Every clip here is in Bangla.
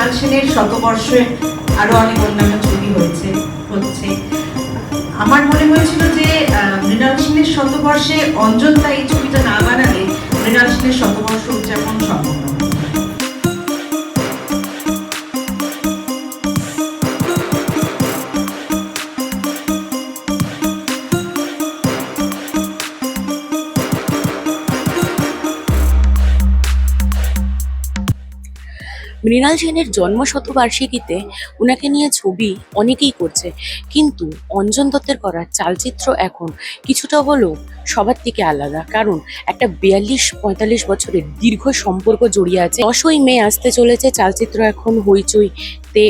মৃণাল সেনের শতবর্ষে আরও অনেক অন্যান্য ছবি হয়েছে, হচ্ছে। আমার মনে হয়েছিল যে মৃণাল সেনের শতবর্ষে অঞ্জনতা এই ছবিটা না বানালে মৃণাল সেনের শতবর্ষ উদযাপন সম্ভব মৃণাল সেনের জন্ম শতবার্ষিকীতে ওনাকে নিয়ে ছবি অনেকেই করছে। কিন্তু অঞ্জন দত্তের করা চালচিত্র এখন কিছুটা হলেও সবার থেকে আলাদা। কারণ একটা বিয়াল্লিশ, পঁয়তাল্লিশ বছরের দীর্ঘ সম্পর্ক জড়িয়ে আছে। দশই মে আসতে চলেছে চালচিত্র এখন হইচইতে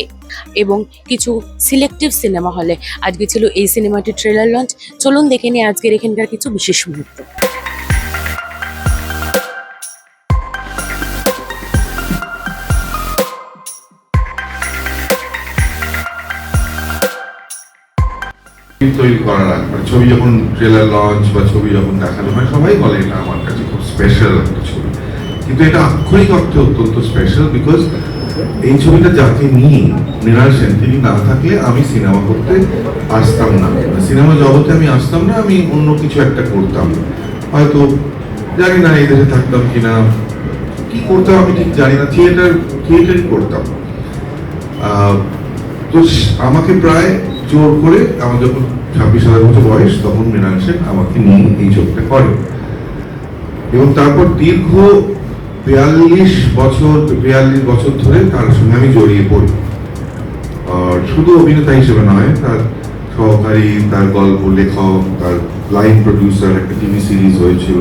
এবং কিছু সিলেক্টিভ সিনেমা হলে। আজকে ছিল এই সিনেমাটির ট্রেলার লঞ্চ। চলুন দেখে নিই আজকের এখানকার কিছু বিশেষ মুহূর্ত। তৈরি করার আগে মানে ছবি যখন ট্রেলার লঞ্চ বা ছবি যখন দেখানো হয়, সবাই বলে এটা আমার কাছে খুব স্পেশাল একটা ছবি। কিন্তু এটা আক্ষরিক অর্থে অত্যন্ত স্পেশাল বিকজ এই ছবিটা যাকে নিয়ে মৃণাল সেন, তিনি না থাকলে আমি সিনেমা করতে আসতাম না। সিনেমা জগতে আমি আসতাম না, আমি অন্য কিছু একটা করতাম। হয়তো জানি না এই দেশে থাকতাম কিনা, কি করতাম আমি ঠিক জানি না থিয়েটার থিয়েটারই করতাম। তো আমাকে প্রায় জোর করে আমার যখন ছাব্বিশ হাজার বছর বয়স, তখন মৃণাল সেন আমাকে নিয়ে এই ছবিটা করে এবং তারপর দীর্ঘ বিয়াল্লিশ বছর বিয়াল্লিশ বছর ধরে তার সঙ্গে আমি জড়িয়ে পড়ি। আর শুধু অভিনেতা হিসেবে নয়, তার সহকারী, তার গল্প লেখক, তার লাইভ প্রডিউসার, একটা টিভি সিরিজ হয়েছিল,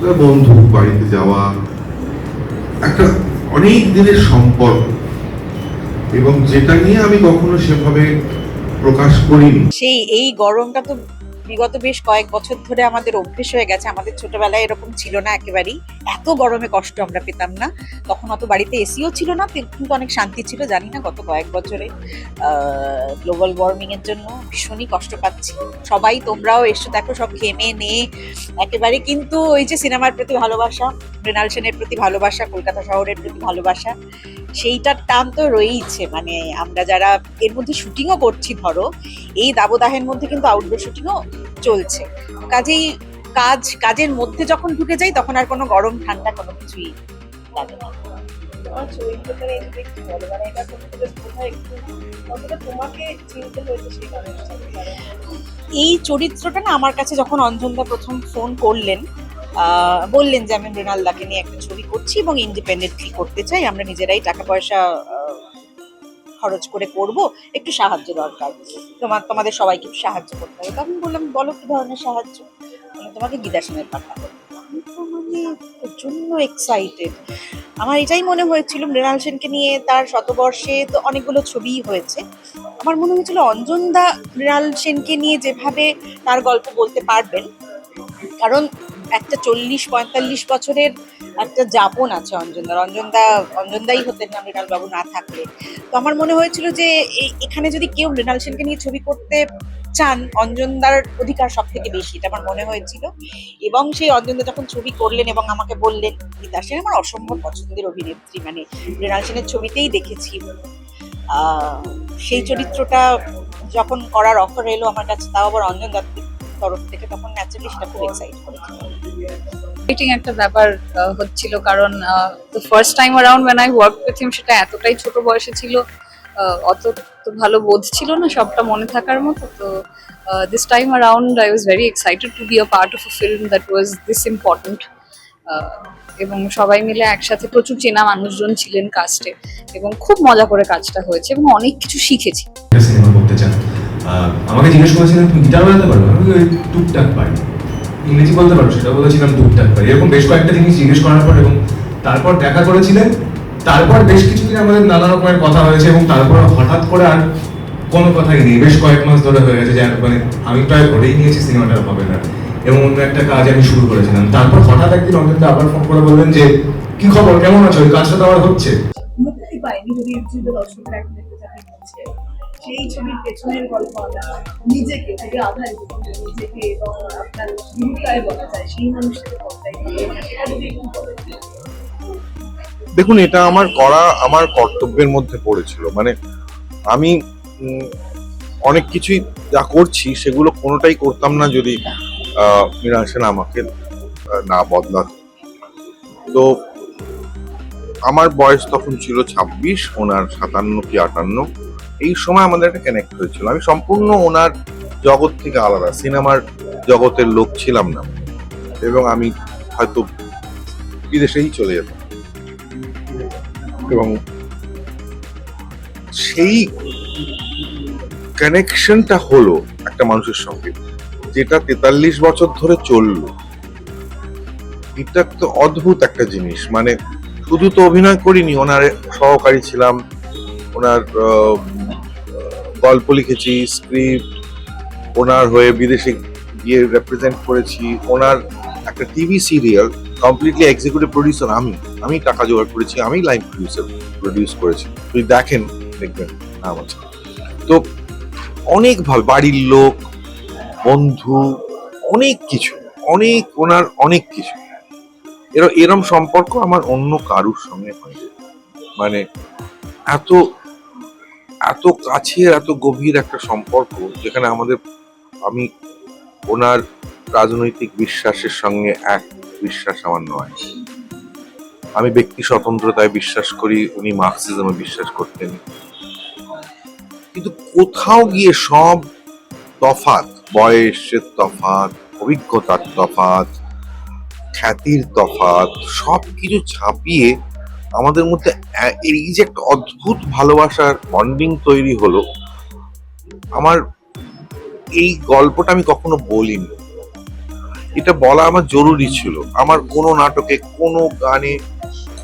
তার বন্ধু, বাড়িতে যাওয়া, একটা অনেক দিনের সম্পর্ক। এবং যেটা নিয়ে আমি কখনো সেভাবে প্রকাশ করিনি। সেই এই গরমটা তো বিগত বেশ কয়েক বছর ধরে আমাদের অভ্যেস হয়ে গেছে, আমাদের ছোটবেলায় এরকম ছিল না একেবারেই। এত গরমে কষ্ট আমরা পেতাম না। তখন অত বাড়িতে এসিও ছিল না কিন্তু অনেক শান্তি ছিল, জানি না গত কয়েক বছরে। গ্লোবাল ওয়ার্মিং এর জন্য ভীষণই কষ্ট পাচ্ছি। সবাই তোমরাও এসছো দেখো সব খেমে নে। একেবারে কিন্তু ওই যে সিনেমার প্রতি ভালোবাসা, মৃণাল সেনের প্রতি ভালোবাসা, কলকাতা শহরের প্রতি ভালোবাসা, সেইটার টান তো রয়েইছে। মানে আমরা যারা এর মধ্যে শুটিংও করছি, ধরো, এই দাবদাহের মধ্যে কিন্তু আউটডোর শুটিংও চলছে। কাজেই কাজ কাজের মধ্যে যখন ঢুকে যাই তখন আর কোনো গরম ঠান্ডা কোনো কিছুই লাগে না। মানে এই চরিত্রটা না আমার কাছে যখন অঞ্জনদা প্রথম ফোন করলেন বললেন যে আমি মৃণালদাকে নিয়ে একটা ছবি করছি এবং ইন্ডিপেন্ডেন্টলি করতে চাই আমরা নিজেরাই টাকা পয়সা খরচ করে করব, একটু সাহায্য দরকার। তোমার, তোমাদের সবাইকে একটু সাহায্য করতে হবে। তো আমি বললাম, বলো কি ধরনের সাহায্য? আমি তোমাকে গীতাসনের পাঠাবো। আমি মানে প্রচণ্ড এক্সাইটেড আমার এটাই মনে হয়েছিল, মৃণাল সেনকে নিয়ে তার শতবর্ষে তো অনেকগুলো ছবিই হয়েছে। আমার মনে হয়েছিল অঞ্জনদা মৃণাল সেনকে নিয়ে যেভাবে তার গল্প বলতে পারবেন, কারণ একটা চল্লিশ, পঁয়তাল্লিশ বছরের একটা যাপন আছে অঞ্জনদার অঞ্জনদা অঞ্জনদাই হতেন না মৃণাল বাবু না থাকলে। তো আমার মনে হয়েছিল যে এখানে যদি কেউ মৃণাল সেনকে নিয়ে ছবি করতে চান, অঞ্জনদার অধিকার সব থেকে বেশি, এটা আমার মনে হয়েছিল। এবং সেই অঞ্জনদা যখন ছবি করলেন এবং আমাকে বললেন, গীতা সেন আমার অসম্ভব পছন্দের অভিনেত্রী মানে মৃণাল সেনের ছবিতেই দেখেছি। সেই চরিত্রটা যখন করার অফার এলো আমার কাছে, তাও আবার অঞ্জন দত্তের তরফ থেকে তখন ন্যাচারালি সেটা খুব এক্সাইট করেছিল এক্সাইটিং একটা ব্যাপার আহ, হচ্ছিল কারণ the first time around when I work with him সেটা এতটাই ছোট বয়সে ছিল আহ, অত তো ভালো বোধ ছিল না সবটা মনে থাকার মতো তো this time around I was very excited to be a part of a film that was this important এবং সবাই মিলে একসাথে প্রচুর চেনা মানুষজন ছিলেন কাস্টে এবং খুব মজা করে কাজটা হয়েছে এবং অনেক কিছু শিখেছি। আমাকে জিজ্ঞেস করেছিলেন, তুমি গিটার বাজাতে পারো? আমি ওই টুকটাক পারি। ইংরেজি বলতে পারো, সেটা বলেছিলাম টুকটাক পারি। এরকম বেশ কয়েকটা জিনিস জিজ্ঞেস করার পর এবং তারপর দেখা করেছিলেন, তারপর বেশ কিছুদিন আমাদের নানা রকমের কথা হয়েছে এবং তারপর হঠাৎ করে আর কোনো কথাই নেই। বেশ কয়েক মাস ধরে হয়ে গেছে যে মানে আমি প্রায় ধরেই নিয়েছি, সিনেমাটা হবে না। এবং অন্য একটা কাজ আমি শুরু করেছিলাম। তারপর হঠাৎ একদিন অন্তত আবার ফোন করে বললেন যে, কি খবর? কেমন আছো? ওই কাজটা তো আবার হচ্ছে? পায়নি যদি দর্শকরা সেই ছবির পেছনের গল্প নিজেকে আধারিত নিজেকে এবং আপনার ভূমিকায় বলা যায়, সেই মানুষটাকে। দেখুন, এটা আমার করা, আমার কর্তব্যের মধ্যে পড়েছিল। মানে আমি অনেক কিছুই যা করছি, সেগুলো কোনোটাই করতাম না যদি মৃণাল আমাকে না বদলাত। তো আমার বয়স তখন ছিল ছাব্বিশ, ওনার সাতান্ন কি আটান্ন। এই সময় আমাদের একটা কানেক্ট হয়েছিল। আমি সম্পূর্ণ ওনার জগৎ থেকে আলাদা, সিনেমার জগতের লোক ছিলাম না। এবং আমি হয়তো বিদেশেই চলে যেতাম। এবং সেই কানেকশনটা হলো একটা মানুষের সঙ্গে, যেটা তেতাল্লিশ বছর ধরে চলল। এটা তো অদ্ভুত একটা জিনিস। মানে শুধু তো অভিনয় করিনি, ওনার সহকারী ছিলাম, ওনার গল্প লিখেছি স্ক্রিপ্ট ওনার হয়ে বিদেশে গিয়ে রেপ্রেজেন্ট করেছি। ওনার একটা TV serial completely executive producer আমি। আমি টাকা জোগাড় করেছি, আমি লাইন প্রডিউসার প্রডিউস করেছি। তুই দেখেন, দেখবেন নাম আছে। তো অনেক ভাবে বাড়ির লোক, বন্ধু, অনেক কিছু, অনেক ওনার অনেক কিছু। এর- এরম সম্পর্ক আমার অন্য কারুর সঙ্গে হয়নি। মানে এত এত কাছের, এত গভীর একটা সম্পর্ক যেখানে আমাদের, আমি ওনার রাজনৈতিক বিশ্বাসের সঙ্গে এক বিশ্বাস আমার নয়। আমি ব্যক্তি স্বতন্ত্রতায় বিশ্বাস করি, উনি মার্কসিজমে বিশ্বাস করতেন। কিন্তু কোথাও গিয়ে সব তফাত বয়সের তফাত অভিজ্ঞতার তফাত খ্যাতির তফাত সব কিছু ছাপিয়ে আমাদের মধ্যে এই যে একটা অদ্ভুত ভালোবাসার বন্ডিং তৈরি হলো, আমার এই গল্পটা আমি কখনো বলিনি। এটা বলা আমার জরুরি ছিল। আমার কোনো নাটকে, কোনো গানে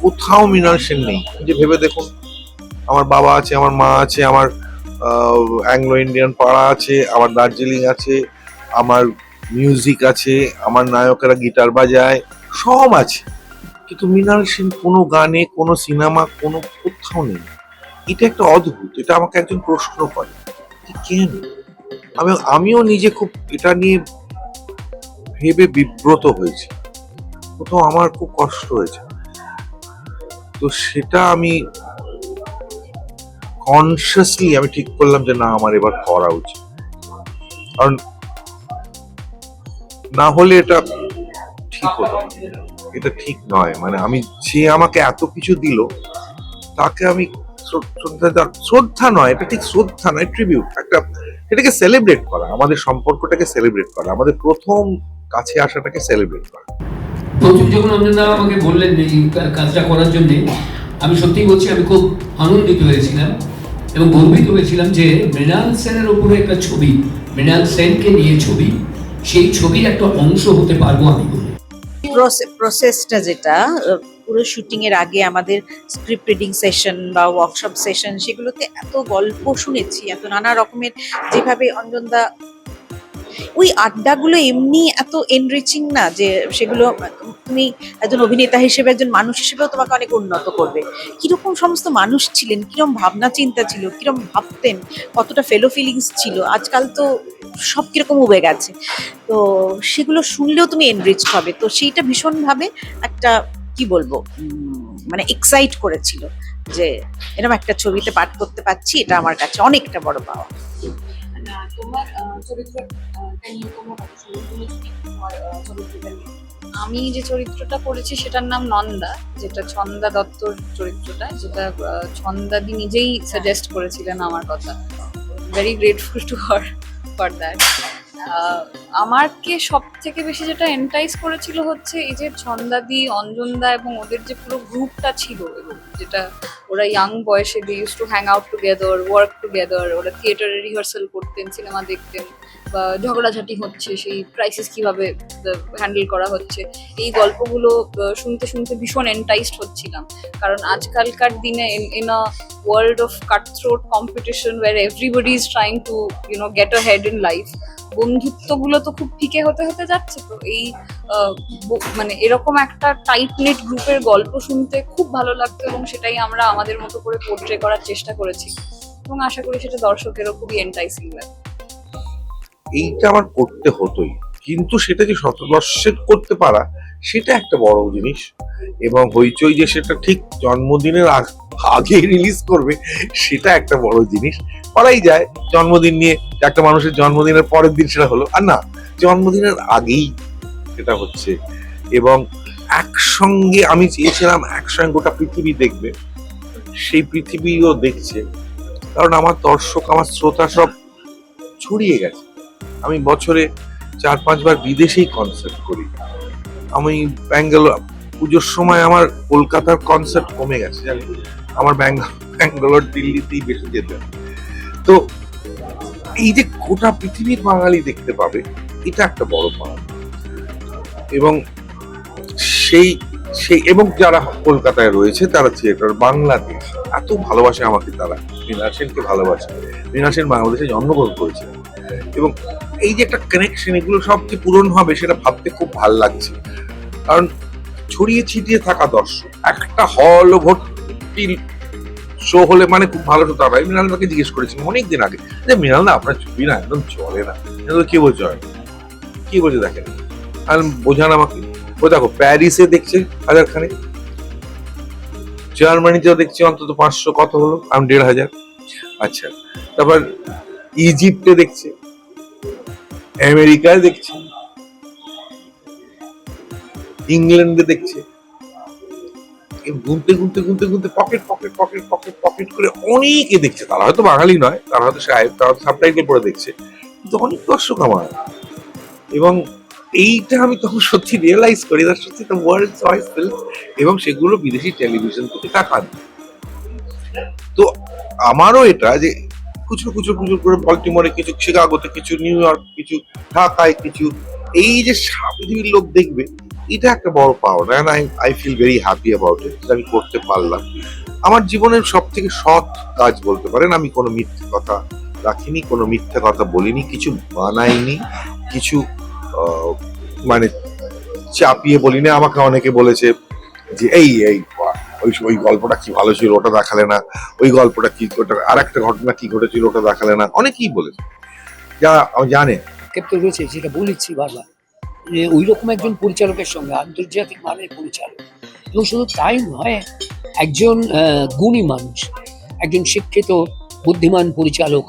কোথাও মৃণাল সেন নেই। যে ভেবে দেখুন, আমার বাবা আছে, আমার মা আছে, আমার অ্যাংলো ইন্ডিয়ান পাড়া আছে, আমার দার্জিলিং আছে, আমার মিউজিক আছে, আমার নায়কেরা গিটার বাজায়, সব আছে। কিন্তু মৃণাল সেন কোনো গানে, কোনো সিনেমা, কোনো কোথাও নেই। এটা একটা অদ্ভুত, এটা আমাকে একজন প্রশ্ন করে কেন? আমি, আমিও নিজে খুব এটা নিয়ে ভেবে বিব্রত হয়েছি। কোথাও আমার খুব কষ্ট হয়েছে। তো সেটা আমি কনসিয়াসলি আমি ঠিক করলাম যে না, আমার এবার করা উচিত। কারণ না হলে এটা ঠিক হতো না। এটা ঠিক নয়। মানে আমি যে আমাকে এত কিছু দিল, তাকে আমি শ্রদ্ধা নয়, এটা ঠিক শ্রদ্ধা নয় ট্রিবিউট একটা এটাকে সেলিব্রেট করা, আমাদের সম্পর্কটাকে সেলিব্রেট করা, আমাদের প্রথম কাছে আসাটাকে সেলিব্রেট করা। যখন আমাকে বললেন এই কাজটা করার জন্য, আমি সত্যি বলছি, আমি খুব আনন্দিত হয়েছিলাম এবং গর্বিত হয়েছিলাম যে মৃণাল সেনের উপরে একটা ছবি, মৃণাল সেনকে নিয়ে ছবি, সেই ছবির একটা অংশ হতে পারব আমি। প্রসেসটা যেটা পুরো শুটিং এর আগে আমাদের স্ক্রিপ্ট রিডিং সেশন বা ওয়ার্কশপ সেশন সেগুলোতে এত গল্প শুনেছি, এত নানা রকমের যেভাবে অঞ্জনদা ওই আড্ডাগুলো এমনি এত এনরিচিং না যে সেগুলো তুমি একজন অভিনেতা হিসেবে, একজন মানুষ হিসেবেও তোমাকে অনেক উন্নত করবে। কীরকম সমস্ত মানুষ ছিলেন কীরকম ভাবনা চিন্তা ছিল কীরকম ভাবতেন, কতটা ফেলো ফিলিংস ছিল, আজকাল তো সব কীরকম উবে গেছে। তো সেগুলো শুনলেও তুমি এনরিচ হবে। তো সেইটা ভীষণভাবে একটা, কি বলব মানে এক্সাইট করেছিল যে এরকম একটা ছবিতে পাঠ করতে পারছি, এটা আমার কাছে অনেকটা বড় পাওয়া। তোমার আমি যে চরিত্রটা করেছি সেটার নাম নন্দা, যেটা ছন্দা দত্তর চরিত্রটা, যেটা ছন্দা ছন্দাদি নিজেই সাজেস্ট করেছিলেন আমার কথা। Very grateful to her for that আমাকে সব থেকে বেশি যেটা এনটাইজ করেছিল হচ্ছে এই যে ছন্দাদি, অঞ্জনদা এবং ওদের যে পুরো গ্রুপটা ছিল যেটা ওরা ইয়াং বয়সে they use to hang out together work together ওরা থিয়েটারে রিহার্সাল করতেন সিনেমা দেখতেন। ঝগড়াঝাটি হচ্ছে, সেই ক্রাইসিস কীভাবে হ্যান্ডেল করা হচ্ছে, এই গল্পগুলো শুনতে শুনতে ভীষণ এন্টাইজড হচ্ছিলাম। কারণ আজকালকার দিনে in a world of cut throat competition where everybody is trying to you know get a head in life বন্ধুত্বগুলো তো খুব ফিকে হতে হতে যাচ্ছে। তো এই মানে এরকম একটা টাইট নেট গ্রুপের গল্প শুনতে খুব ভালো লাগতো এবং সেটাই আমরা আমাদের মতো করে পোর্ট্রে করার চেষ্টা করেছি। এবং আশা করি সেটা দর্শকেরও খুবই এন্টাইসিং লাগে এইটা আমার করতে হতোই। কিন্তু সেটা যে শতদর্শে করতে পারা, সেটা একটা বড় জিনিস। এবং হইচই যে সেটা ঠিক জন্মদিনের আগে রিলিজ করবে, সেটা একটা বড় জিনিস। করাই যায়, জন্মদিন নিয়ে একটা মানুষের জন্মদিনের পরের দিন সেটা হলো। আর না, জন্মদিনের আগেই সেটা হচ্ছে। এবং একসঙ্গে আমি চেয়েছিলাম একসঙ্গে গোটা পৃথিবী দেখবে, সেই পৃথিবীও দেখছে। কারণ আমার দর্শক, আমার শ্রোতা সব ছড়িয়ে গেছে। আমি বছরে চার, পাঁচবার বিদেশেই কনসার্ট করি। আমি ব্যাঙ্গালোর, পুজোর সময় আমার কলকাতার কনসার্ট কমে গেছে, জানি। আমার ব্যাঙ্গালোর দিল্লিতেই বেশি যেতে তো এই যে গোটা পৃথিবীর বাঙালি দেখতে পাবে, এটা একটা বড় পাওয়া এবং সেই সেই, এবং যারা কলকাতায় রয়েছে, তারা থিয়েটার বাংলাদেশ, এত ভালোবাসে আমাকে তারা। মৃণাল সেনকে ভালোবাসে। মৃণাল সেন বাংলাদেশে জন্মগ্রহণ করেছে এবং এই যে একটা কানেকশন এগুলো সব যে পূরণ হবে সেটা ভাবতে খুব ভালো লাগছে। কারণ ছড়িয়ে ছিটিয়ে থাকা দর্শক, একটা হল ভর্তি শো হলে মানে খুব ভালো হতো। আমি মৃণালদাকে জিজ্ঞেস করেছিলাম অনেক দিন আগে, যে মৃণাল না আপনার ছবি না একদম চলে না। কি বলছে কি বলছে দেখেন? আর বোঝান আমাকে। ও দেখো, প্যারিসে দেখছে হাজার খানে জার্মানিতেও দেখছি অন্তত পাঁচশো কত হলো? আমি দেড় হাজার। আচ্ছা তারপর ইজিপ্টে দেখছে। আমেরিকায় দেখছে। ইংল্যান্ডে দেখছে। গুনতে গুনতে গুনতে গুনতে pocket pocket pocket pocket pocket করে অনেকে দেখছে। তারা হয়তো বাঙালি নয়, তারা হয়তো সাহেব তারা সাবটাইটেল পড়ে দেখছে। কিন্তু অনেক দর্শক আমার। এবং এইটা আমি তখন সত্যি রিয়েলাইজ করি দ্যাট সত্যি ওয়ার্ল্ড চয়েস ফিল্ম এবং সেগুলো বিদেশি টেলিভিশন থেকে টাকা তো আমারও এটা যে কুচুর কুচুর কুচুর করে বল্টিমোরে কিছু শিকাগোতে, কিছু নিউ ইয়র্ক, কিছু ঢাকায়, কিছু এই যে পৃথিবীর লোক দেখবে, এটা একটা বড় পাওনা and I I feel very happy about it আমি করতে পারলাম। আমার জীবনের সব থেকে সৎ কাজ বলতে পারেন, আমি কোনো মিথ্যে কথা রাখিনি, কোনো মিথ্যে কথা বলিনি, কিছু বানাইনি কিছু মানে চাপিয়ে বলিনি। আমাকে অনেকে বলেছে যে, এই এই ওই ওই গল্পটা কি ভালো ছিল ওটা দেখালে না? ওই গল্পটা কি ওটা আর একটা ঘটনা কি ঘটেছিল ওটা দেখালে না? অনেকেই বলেছে। যা জানে। ক্ষেত্রে রয়েছে যেটা বলেছি বারবার। যে ওই রকম একজন পরিচালকের সঙ্গে আন্তর্জাতিক মানের পরিচালক। এবং শুধু তাই নয় একজন গুণী মানুষ একজন শিক্ষিত বুদ্ধিমান পরিচালক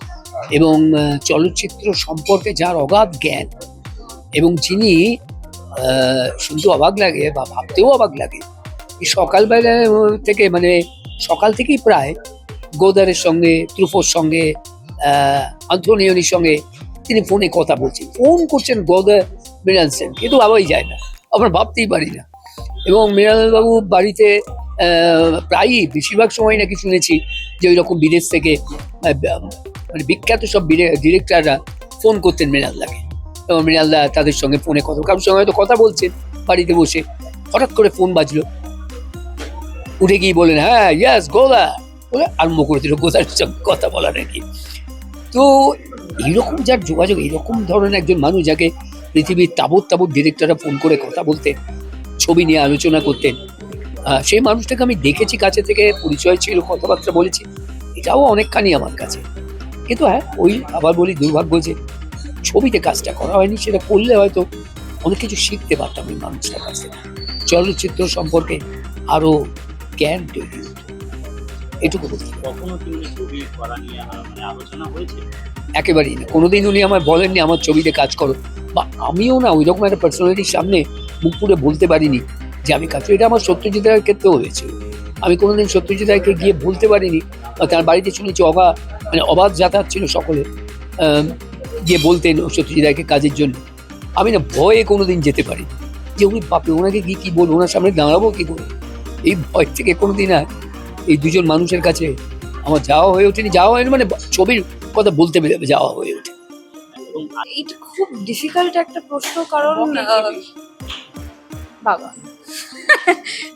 এবং চলচ্চিত্র সম্পর্কে যার অগাধ জ্ঞান এবং যিনি আহ, শুনতে অবাক লাগে বা ভাবতেও অবাক লাগে সকালবেলা থেকে মানে সকাল থেকেই প্রায় গোদারের সঙ্গে ত্রুফোর সঙ্গে আহ, আন্থনিয়নির সঙ্গে তিনি ফোনে কথা বলছেন। ফোন করছেন গোদার মৃণাল সেন। কিন্তু ভাবাই যায় না। আমরা ভাবতেই পারি না। এবং মৃণালবাবু বাড়িতে প্রায়ই বেশিরভাগ সময় নাকি শুনেছি যে ওই রকম বিদেশ থেকে মানে বিখ্যাত সব ডিরেক্টররা ফোন করতেন মৃণালদাকে। এবং মৃণালদা তাদের সঙ্গে ফোনে কথা কারোর সঙ্গে হয়তো কথা বলছেন বাড়িতে বসে। হঠাৎ করে ফোন বাজলো। উঠে গিয়ে বলেন হ্যাঁ ইয়াস গোদা বলে আরম্ভ করে দিল গোদার সঙ্গে কথা বলা নাকি? তো এইরকম যার যোগাযোগ, এইরকম ধরনের একজন মানুষ যাকে পৃথিবীর তাবৎ তাবৎ ডিরেক্টররা ফোন করে কথা বলতেন, ছবি নিয়ে আলোচনা করতেন সেই মানুষটাকে আমি দেখেছি, কাছে থেকে পরিচয় ছিল, কথাবার্তা বলেছি, এটাও অনেকখানি আমার কাছে। কিন্তু হ্যাঁ ওই আবার বলি দুর্ভাগ্য যে ছবিতে কাজটা করা হয়নি, সেটা করলে হয়তো অনেক কিছু শিখতে পারতাম ওই মানুষটার কাছ চলচ্চিত্র সম্পর্কে আরও তৈরি হতো এটুকু বলতে কখনো কি উনি ছবি করা নিয়ে মানে আলোচনা হয়েছে? একেবারেই না। কোনোদিন উনি আমায় বলেননি আমার ছবিতে কাজ করো। বা আমিও না ওই রকম একটা পার্সোনালিটির সামনে মুখ পুরে বলতে পারিনি যে আমি কাজ এটা আমার সত্যজিৎ রায়ের ক্ষেত্রেও হয়েছিল আমি কোনোদিন সত্যজিৎ রায়কে গিয়ে বলতে পারিনি বা তার বাড়িতে শুনেছি অবা মানে অবাধ যাতায়াত ছিল সকলে গিয়ে বলতেন সত্যজিৎ রায়কে কাজের জন্য। আমি না ভয়ে কোনোদিন যেতে পারিনি। যে উনি বাপরে ওনাকে গিয়ে কী বলব? ওনার সামনে দাঁড়াবো কী করে? এই ভয় থেকে কোনোদিন আর এই দুজন মানুষের কাছে আমার যাওয়া হয়ে ওঠেনি। যাওয়া হয়নি মানে ছবির কথা বলতে পেরে যাওয়া হয়ে ওঠে। এবং এটা খুব ডিফিকাল্ট একটা প্রশ্ন কারণ আহ, বাবা।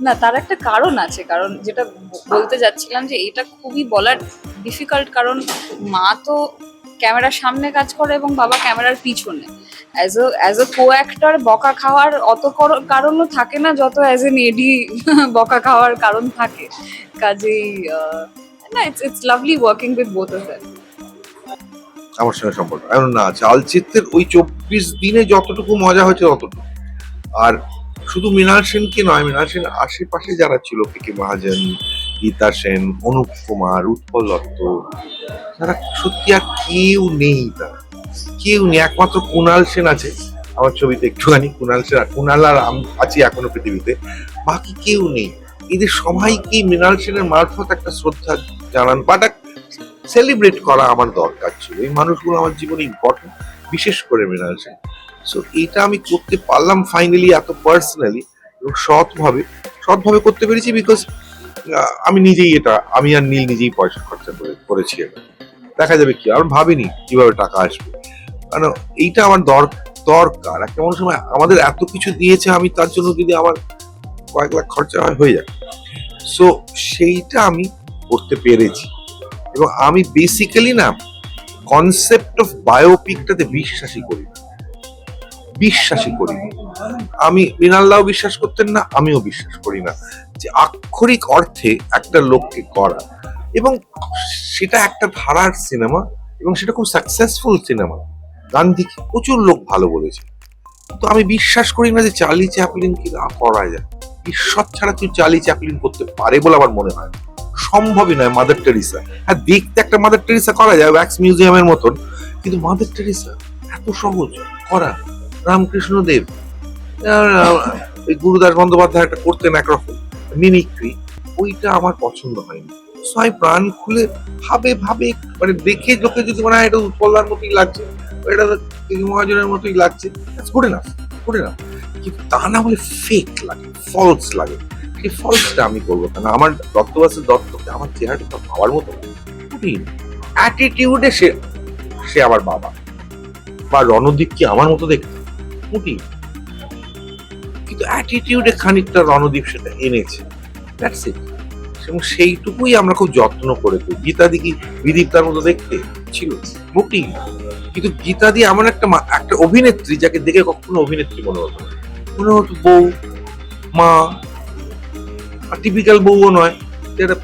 না তার একটা কারণ আছে কারণ যেটা বলতে যাচ্ছিলাম যে এটা খুবই বলার ডিফিকাল্ট কারণ মা তো ক্যামেরার সামনে কাজ করে এবং বাবা ক্যামেরার পিছনে। As a as a co actor বকা খাওয়ার অত কর- কারণও থাকে না, যত অ্যাজ এ এডি বকা খাওয়ার কারণ থাকে। কাজেই না it's it's lovely working with both of them আমার সঙ্গে সম্পর্ক। এখন না, চালচিত্রের ওই চব্বিশ দিনে যতটুকু মজা হয়েছে ততটুকু। আর শুধু মৃণাল সেনকে নয়, মৃণাল সেন আশেপাশে যারা ছিল, কে কে মহাজন গীতা সেন, অনুপ কুমার, উৎপল দত্ত, তারা সত্যি আর কেউ নেই তারা। কেউ নেই, একমাত্র কুণাল সেন আছে। আমার ছবিতে একটুখানি কুণাল সেন কুণাল আর আছি এখনও পৃথিবীতে। বাকি কেউ নেই। এদের সবাইকে মৃণাল সেনের মারফত একটা শ্রদ্ধা জানান বা সেলিব্রেট করা আমার দরকার ছিল। এই মানুষগুলো আমার জীবনে ইম্পর্টেন্ট বিশেষ করে মৃণাল সেন। সো এটা আমি করতে পারলাম ফাইনালি এত পার্সোনালি এবং সৎভাবে। সৎভাবে করতে পেরেছি বিকজ আমি নিজেই এটা, আমি আর নীল নিজেই পয়সা খরচা করে করেছি এটা। দেখা যাবে কি আর ভাবিনি কীভাবে টাকা আসবে। কারণ এইটা আমার দর- দরকার। একটা মানুষ আমাদের এত কিছু দিয়েছে, আমি তার জন্য যদি আমার কয়েক লাখ খরচা হয়, হয়ে যাবে সো সেইটা আমি করতে পেরেছি। এবং আমি বেসিক্যালি না কনসেপ্ট অফ বায়োপিকটাতে বিশ্বাসই করি না। বিশ্বাসই করি। আমি মৃণাল্লাও বিশ্বাস করতেন না, আমিও বিশ্বাস করি না। যে আক্ষরিক অর্থে একটা লোককে করা। এবং সেটা একটা ধারার সিনেমা এবং সেটা খুব সাকসেসফুল সিনেমা। গান্ধীকে প্রচুর লোক ভালো বলেছে। তো আমি বিশ্বাস করি না যে চার্লি চ্যাপলিন কি না করা যায়। ঈশ্বর ছাড়া তুই চার্লি চ্যাপলিন করতে পারে বলে আমার মনে হয় সম্ভবই নয় মাদার টেরিসা। হ্যাঁ দেখতে একটা মাদার টেরিসা করা যায় ওয়াক্স মিউজিয়ামের মতন। কিন্তু মাদার টেরিসা এত সহজ করা। রামকৃষ্ণ দেব গুরুদাস বন্দ্যোপাধ্যায় একটা করতেন একরকম মিমিক্রি ওইটা আমার পছন্দ হয়নি। So, আমি প্রাণ খুলে ভাবে ভাবে মানে দেখে লোকে যদি মনে হয় এটা উৎপল্লার মতোই লাগছে, এটা মহাজনের মতোই লাগছে গুড এনাফ গুড এনাফ কিন্তু তা না হলে ফেক লাগে ফলস লাগে। সেই ফলসটা আমি করব কেন? আমার দত্তবাসের দত্তকে আমার চেহারাটা পাওয়ার মতো কঠিন অ্যাটিটিউডে সে সে আমার বাবা। বা রণদীপ কি আমার মতো দেখতে? মোটি কিন্তু অ্যাটিটিউডে খানিকটা রণদীপ সেটা এনেছে। দ্যাটস ইট এবং সেইটুকুই আমরা খুব যত্ন করে করি। গীতাদি কি বিদীপ্তার মতো দেখতে? ছিল। মোটেই। কিন্তু গীতাদি এমন একটা একটা অভিনেত্রী যাকে দেখে কখনো অভিনেত্রী মনে হতো মনে হতো বউ, মা, আর টিপিক্যাল বউও নয়। যে একটা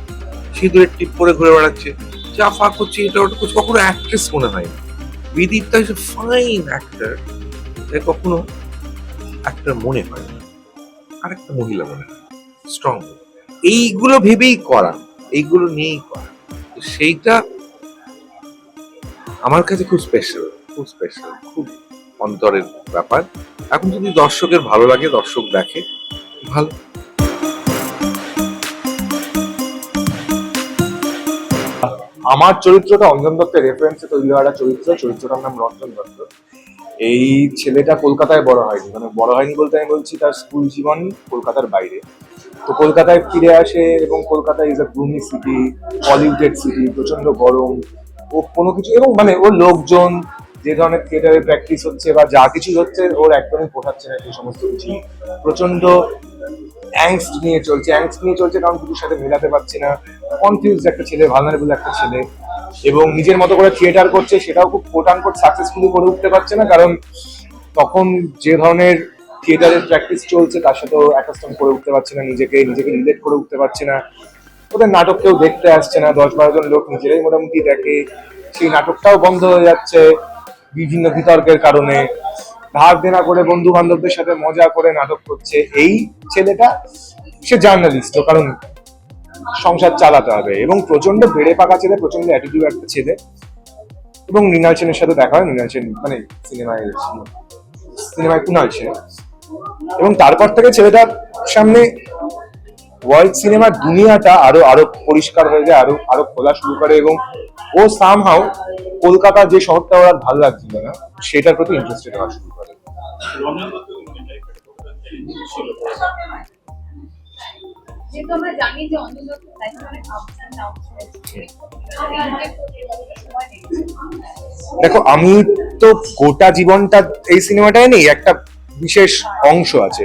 সিঁদুরের টিপ পরে ঘুরে বেড়াচ্ছে। যা ফাঁক করছে, এটা ওটা কিছু কখনো অ্যাক্ট্রেস মনে হয় না। বিদীপ্তা ইজ ফাইন অ্যাক্টর কখনো একটা মনে হয় না আর একটা মহিলা মনে হয় স্ট্রং এইগুলো ভেবেই করা, এইগুলো নিয়েই করা। সেইটা আমার কাছে খুব স্পেশাল খুব স্পেশাল খুব অন্তরের ব্যাপার। এখন যদি দর্শকের ভালো লাগে, দর্শক দেখে, ভালো। আমার চরিত্রটা অঞ্জন দত্তের রেফারেন্সে তৈরি হওয়া চরিত্র, চরিত্রটার নাম রঞ্জন দত্ত। এই ছেলেটা কলকাতায় বড় হয়নি। মানে বড় হয়নি বলতে আমি বলছি তার স্কুল জীবন কলকাতার বাইরে। তো কলকাতায় ফিরে আসে এবং Kolkata is a gloomy city polluted city প্রচণ্ড গরম। ও কোনো কিছু এবং মানে ওর লোকজন, যে ধরনের থিয়েটারে প্র্যাকটিস হচ্ছে বা যা কিছু হচ্ছে, ওর একদমই পোষাচ্ছে না সেই সমস্ত কিছু। প্রচণ্ড অ্যাংস্ট নিয়ে চলছে। অ্যাংস্ট নিয়ে চলছে কারণ কিছুর সাথে মেলাতে পারছে না। কনফিউজ একটা ছেলে ভালনারেবল একটা ছেলে। এবং নিজের মতো করে থিয়েটার করছে, সেটাও খুব কোট আনকোট সাকসেসফুলি করে উঠতে পারছে না, কারণ তখন যে ধরনের থিয়েটারের প্র্যাকটিস চলছে, তার সাথেও অ্যাকাস্টম করে উঠতে পারছে না, নিজেকে নিজেকে রিলেট করে উঠতে পারছে না। ওদের নাটক কেউ দেখতে আসছে না, দশ বারো জন লোক নিজেরাই মোটামুটি দেখে। সেই নাটকটাও বন্ধ হয়ে যাচ্ছে বিভিন্ন বিতর্কের কারণে। ধার দেনা করে বন্ধু বান্ধবদের সাথে মজা করে নাটক করছে এই ছেলেটা, সে জার্নালিস্ট কারণ সংসার চালাতে হবে এবং প্রচণ্ড বেড়ে পাকা ছেলে প্রচণ্ড অ্যাটিটিউড একটা ছেলে। এবং মৃণাল সেনের সাথে দেখা হয়, মৃণাল সেন মানে সিনেমায় সিনেমায় কুণাল সেন। এবং তারপর থেকে ছেলেটার সামনে ওয়ার্ল্ড সিনেমার দুনিয়াটা আরও আরও পরিষ্কার হয়ে যায়, আরও আরও খোলা শুরু করে এবং ও সামহাও কলকাতা যে শহরটা ওর ভালো লাগছিল না, সেটার প্রতি ইন্টারেস্টেড হওয়া শুরু করে। যেহেতু আমরা জানি যে দেখো, আমি তো গোটা জীবনটা এই সিনেমাটায় নেই, একটা বিশেষ অংশ আছে।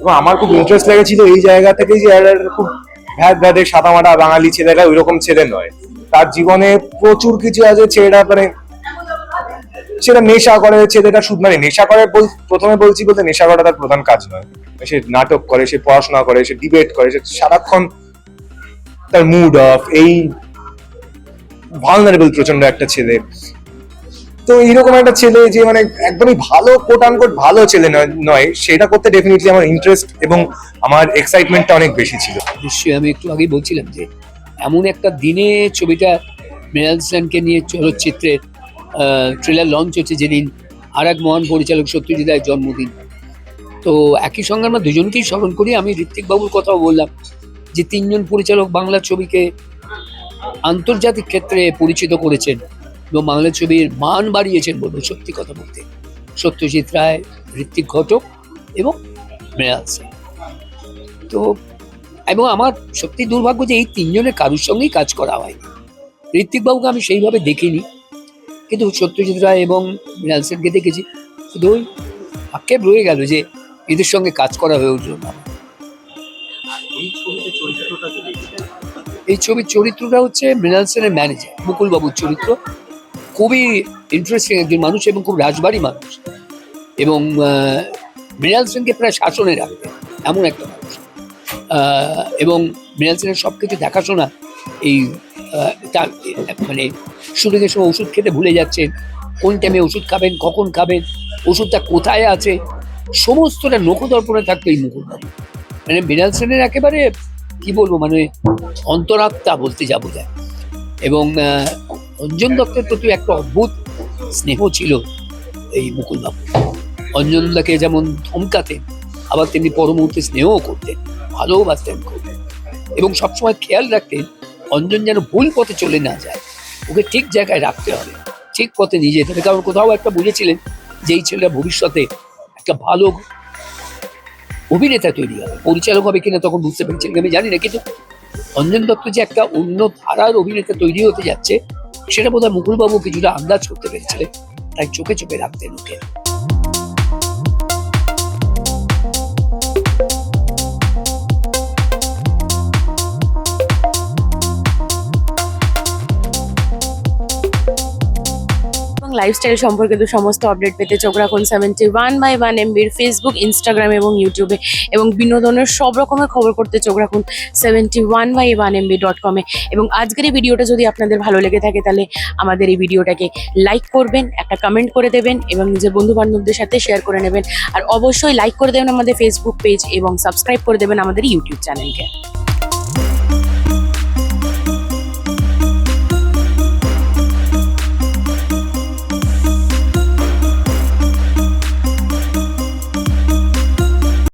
এবং আমার খুব ইন্টারেস্ট লেগেছিল এই জায়গা থেকে যে খুব ভ্যাদ ভ্যাদে সাদামাটা বাঙালি ছেলেরা ওই রকম ছেলে নয়। তার জীবনে প্রচুর কিছু আছে ছেলেটা মানে সেটা নেশা করে ছেলেটা শুধু মানে নেশা করে প্রথমে বলছি বলতে নেশা করা তার প্রধান কাজ নয়। সে নাটক করে, সে পড়াশোনা করে, সে ডিবেট করে, সে সারাক্ষণ তার মুড অফ এই ভালনারেবল প্রচণ্ড একটা ছেলে। তো এইরকম একটা ছেলে যে মানে একদমই ভালো কোট আনকোট ভালো ছেলে নয় সেটা করতে ডেফিনেটলি আমার ইন্টারেস্ট এবং আমার এক্সাইটমেন্টটা অনেক বেশি ছিল। নিশ্চয়ই আমি একটু আগেই বলছিলাম যে, এমন একটা দিনে ছবিটা মৃণাল সেনকে নিয়ে চলচ্চিত্রের ট্রেলার লঞ্চ হচ্ছে যেদিন আর এক মহান পরিচালক সত্যজিৎ রায়ের জন্মদিন। তো একই সঙ্গে আমরা দুজনকেই স্মরণ করি, আমি ঋত্বিক বাবুর কথাও বললাম যে তিনজন পরিচালক বাংলা ছবিকে আন্তর্জাতিক ক্ষেত্রে পরিচিত করেছেন এবং বাংলা ছবির মান বাড়িয়েছেন বলব সত্যি কথা বলতে। সত্যজিৎ রায়, ঋত্বিক ঘটক এবং মৃণাল সেন। তো এবং আমার সত্যি দুর্ভাগ্য যে এই তিনজনের কারুর সঙ্গেই কাজ করা হয়নি। ঋত্বিকবাবুকে আমি সেইভাবে দেখিনি। কিন্তু সত্যজিৎ রায় এবং মৃণাল সেনকে দেখেছি শুধু ওই আক্ষেপ রয়ে গেল যে এদের সঙ্গে কাজ করা হয়ে উঠল না। এই ছবির চরিত্রটা হচ্ছে মৃণাল সেনের ম্যানেজার মুকুলবাবুর চরিত্র। খুবই ইন্টারেস্টিং একজন মানুষ এবং খুব রাজবাড়ি মানুষ। এবং মৃণাল সেনকে প্রায় শাসনে রাখবে এমন একটা মানুষ। এবং মৃণাল সেনের সব কিছু দেখাশোনা এই তার মানে শুটিংয়ের সময় ওষুধ খেতে ভুলে যাচ্ছেন, কোন টাইমে ওষুধ খাবেন, কখন খাবেন, ওষুধটা কোথায় আছে, সমস্তটা নখদর্পণে থাকতো এই মুকুলবাবু মানে মৃণাল সেনের একেবারে, কি বলব মানে অন্তরাত্মা বলতে যাব যায় এবং অঞ্জন দত্তের প্রতি একটা অদ্ভুত স্নেহ ছিল এই মুকুলবাবু অঞ্জনদাকে যেমন ধমকাতেন, আবার তেমনি পর মুহূর্তে স্নেহও করতেন, ভালোবাসতেন খুব। এবং সবসময় খেয়াল রাখতেন, অঞ্জন যেন ভুল পথে চলে না যায়। ওকে ঠিক জায়গায় রাখতে হবে। ঠিক পথে নিয়ে যেতে হবে। কারণ কোথাও একটা বুঝেছিলেন যে এই ছেলেটা ভবিষ্যতে একটা ভালো অভিনেতা তৈরি হবে, পরিচালক হবে কিনা তখন বুঝতে পেরেছিলেন আমি জানি না। কিন্তু অঞ্জন দত্ত যে একটা অন্য ধারার অভিনেতা তৈরি হতে যাচ্ছে, সেটা বোধহয় মুকুলবাবু কিছুটা আন্দাজ করতে পেরেছিলেন। তাই চোখে চোখে রাখতেন ওকে। লাইফস্টাইল সম্পর্কিত সমস্ত আপডেট পেতে চোখ রাখুন সেভেন্টি ওয়ান বাই ওয়ান এমবির ফেসবুক ইনস্টাগ্রাম এবং ইউটিউবে এবং বিনোদনের সব রকমের খবর করতে চোখ রাখুন seventy one by one MB dot কমে এবং আজকের এই ভিডিওটা যদি আপনাদের ভালো লেগে থাকে তাহলে আমাদের এই ভিডিওটাকে লাইক করবেন, একটা কমেন্ট করে দেবেন এবং নিজের বন্ধু বান্ধবদের সাথে শেয়ার করে নেবেন। আর অবশ্যই লাইক করে দেবেন আমাদের ফেসবুক পেজ এবং সাবস্ক্রাইব করে দেবেন আমাদের ইউটিউব চ্যানেলকে